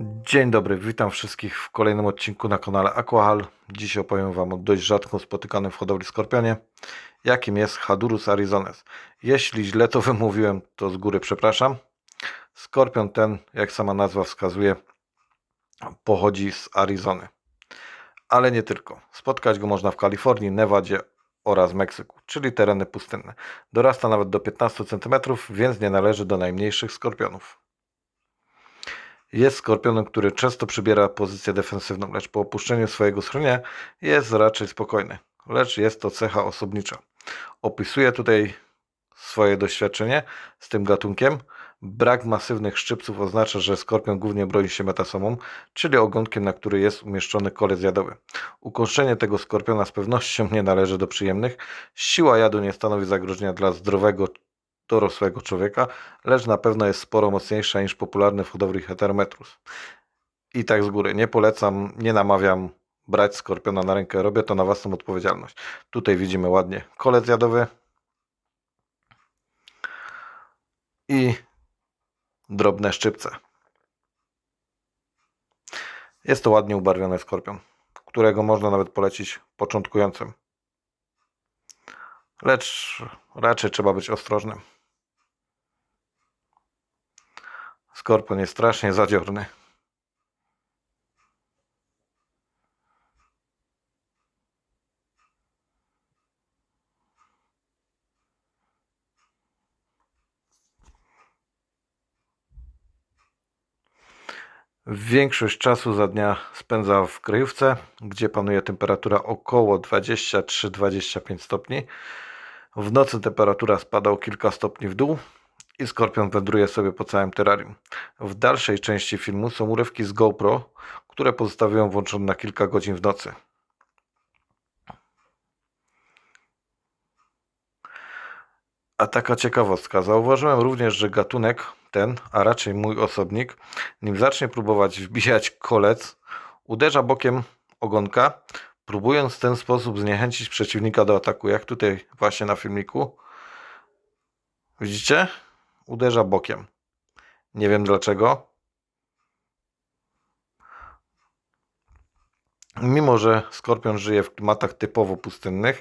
Dzień dobry, witam wszystkich w kolejnym odcinku na kanale Aquahal. Dziś opowiem Wam o dość rzadko spotykanym w hodowli skorpionie, jakim jest Hadurus arizones. Jeśli źle to wymówiłem, to z góry przepraszam. Skorpion ten, jak sama nazwa wskazuje, pochodzi z Arizony. Ale nie tylko. Spotkać go można w Kalifornii, Nevadzie oraz Meksyku, czyli tereny pustynne. Dorasta nawet do 15 cm, więc nie należy do najmniejszych skorpionów. Jest skorpionem, który często przybiera pozycję defensywną, lecz po opuszczeniu swojego schronienia jest raczej spokojny. Lecz jest to cecha osobnicza. Opisuję tutaj swoje doświadczenie z tym gatunkiem. Brak masywnych szczypców oznacza, że skorpion głównie broni się metasomą, czyli ogonkiem, na który jest umieszczony kolec jadowy. Ukąszenie tego skorpiona z pewnością nie należy do przyjemnych. Siła jadu nie stanowi zagrożenia dla zdrowego dorosłego człowieka, lecz na pewno jest sporo mocniejsza niż popularny w hodowli Heterometrus. I tak z góry, nie polecam, nie namawiam brać skorpiona na rękę, robię to na własną odpowiedzialność. Tutaj widzimy ładnie kolec jadowy i drobne szczypce. Jest to ładnie ubarwiony skorpion, którego można nawet polecić początkującym. Lecz raczej trzeba być ostrożnym. Skorpion jest strasznie zadziorny. Większość czasu za dnia spędza w kryjówce, gdzie panuje temperatura około 23-25 stopni. W nocy temperatura spada o kilka stopni w dół i skorpion wędruje sobie po całym terrarium. W dalszej części filmu są urywki z GoPro, które pozostawiłem włączone na kilka godzin w nocy. A taka ciekawostka. Zauważyłem również, że gatunek ten, a raczej mój osobnik, nim zacznie próbować wbijać kolec, uderza bokiem ogonka, próbując w ten sposób zniechęcić przeciwnika do ataku, jak tutaj właśnie na filmiku. Widzicie? Uderza bokiem. Nie wiem dlaczego. Mimo, że skorpion żyje w klimatach typowo pustynnych,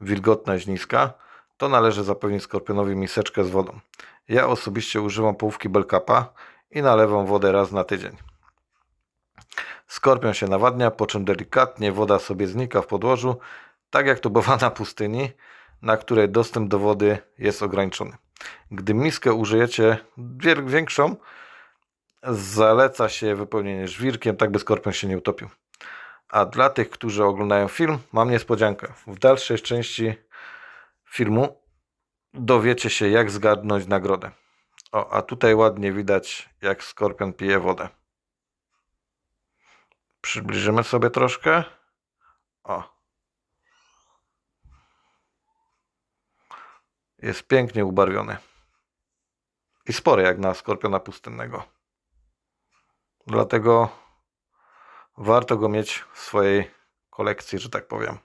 wilgotność niska, to należy zapewnić skorpionowi miseczkę z wodą. Ja osobiście używam połówki Belkapa i nalewam wodę raz na tydzień. Skorpion się nawadnia, po czym delikatnie woda sobie znika w podłożu, tak jak to bywa na pustyni, na której dostęp do wody jest ograniczony. Gdy miskę użyjecie większą, zaleca się wypełnienie żwirkiem, tak by skorpion się nie utopił. A dla tych, którzy oglądają film, mam niespodziankę. W dalszej części filmu dowiecie się, jak zgadnąć nagrodę. O, a tutaj ładnie widać, jak skorpion pije wodę. Przybliżymy sobie troszkę. O. Jest pięknie ubarwiony. I spory jak na skorpiona pustynnego. Dlatego warto go mieć w swojej kolekcji, że tak powiem.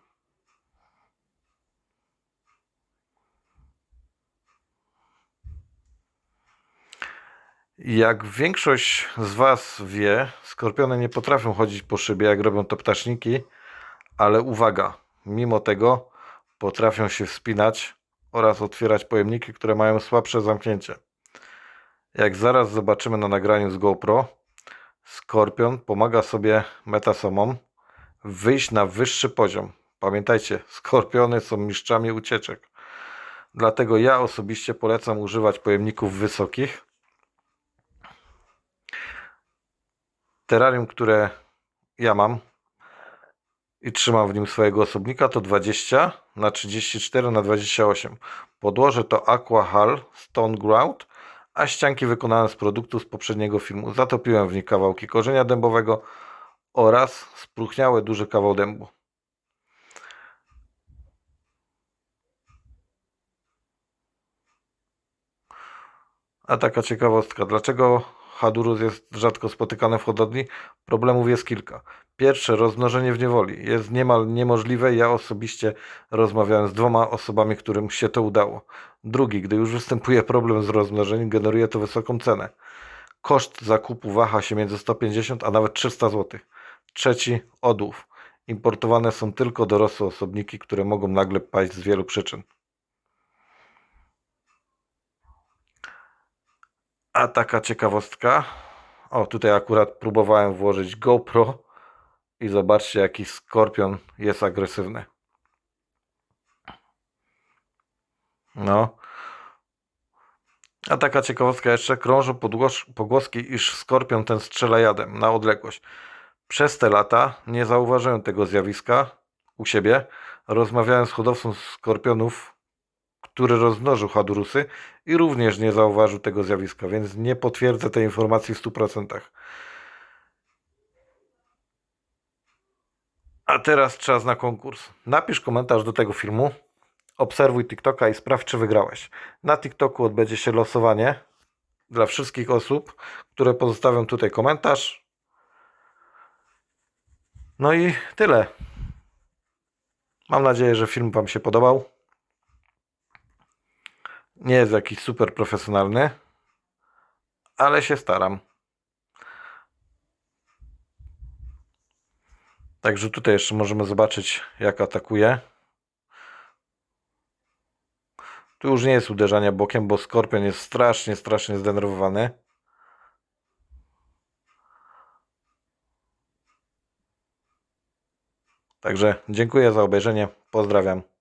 Jak większość z Was wie, skorpiony nie potrafią chodzić po szybie, jak robią to ptaszniki, ale uwaga, mimo tego potrafią się wspinać oraz otwierać pojemniki, które mają słabsze zamknięcie. Jak zaraz zobaczymy na nagraniu z GoPro, skorpion pomaga sobie metasomom wyjść na wyższy poziom. Pamiętajcie, skorpiony są mistrzami ucieczek. Dlatego ja osobiście polecam używać pojemników wysokich terrarium, które ja mam i trzymam w nim swojego osobnika to 20 na 34 na 28. Podłoże to Aqua Hull Stone Ground, a ścianki wykonane z produktu z poprzedniego filmu. Zatopiłem w nich kawałki korzenia dębowego oraz spróchniały duży kawał dębu. A taka ciekawostka, dlaczego Hadurus jest rzadko spotykane w hodowli, problemów jest kilka. Pierwsze, rozmnożenie w niewoli. Jest niemal niemożliwe. Ja osobiście rozmawiałem z dwoma osobami, którym się to udało. Drugi, gdy już występuje problem z rozmnożeniem, generuje to wysoką cenę. Koszt zakupu waha się między 150 a nawet 300 zł. Trzeci odłów. Importowane są tylko dorosłe osobniki, które mogą nagle paść z wielu przyczyn. A taka ciekawostka. O, tutaj akurat próbowałem włożyć GoPro i zobaczcie, jaki skorpion jest agresywny. No. A taka ciekawostka jeszcze, krążą pogłoski, iż skorpion ten strzela jadem na odległość. Przez te lata nie zauważyłem tego zjawiska u siebie. Rozmawiałem z hodowcą skorpionów, który rozmnożył hadurusy i również nie zauważył tego zjawiska, więc nie potwierdzę tej informacji w 100%. A teraz czas na konkurs. Napisz komentarz do tego filmu, obserwuj TikToka i sprawdź, czy wygrałeś. Na TikToku odbędzie się losowanie dla wszystkich osób, które pozostawią tutaj komentarz. No i tyle. Mam nadzieję, że film Wam się podobał. Nie jest jakiś super profesjonalny, ale się staram. Także tutaj jeszcze możemy zobaczyć, jak atakuje. Tu już nie jest uderzania bokiem, bo skorpion jest strasznie, strasznie zdenerwowany. Także dziękuję za obejrzenie. Pozdrawiam.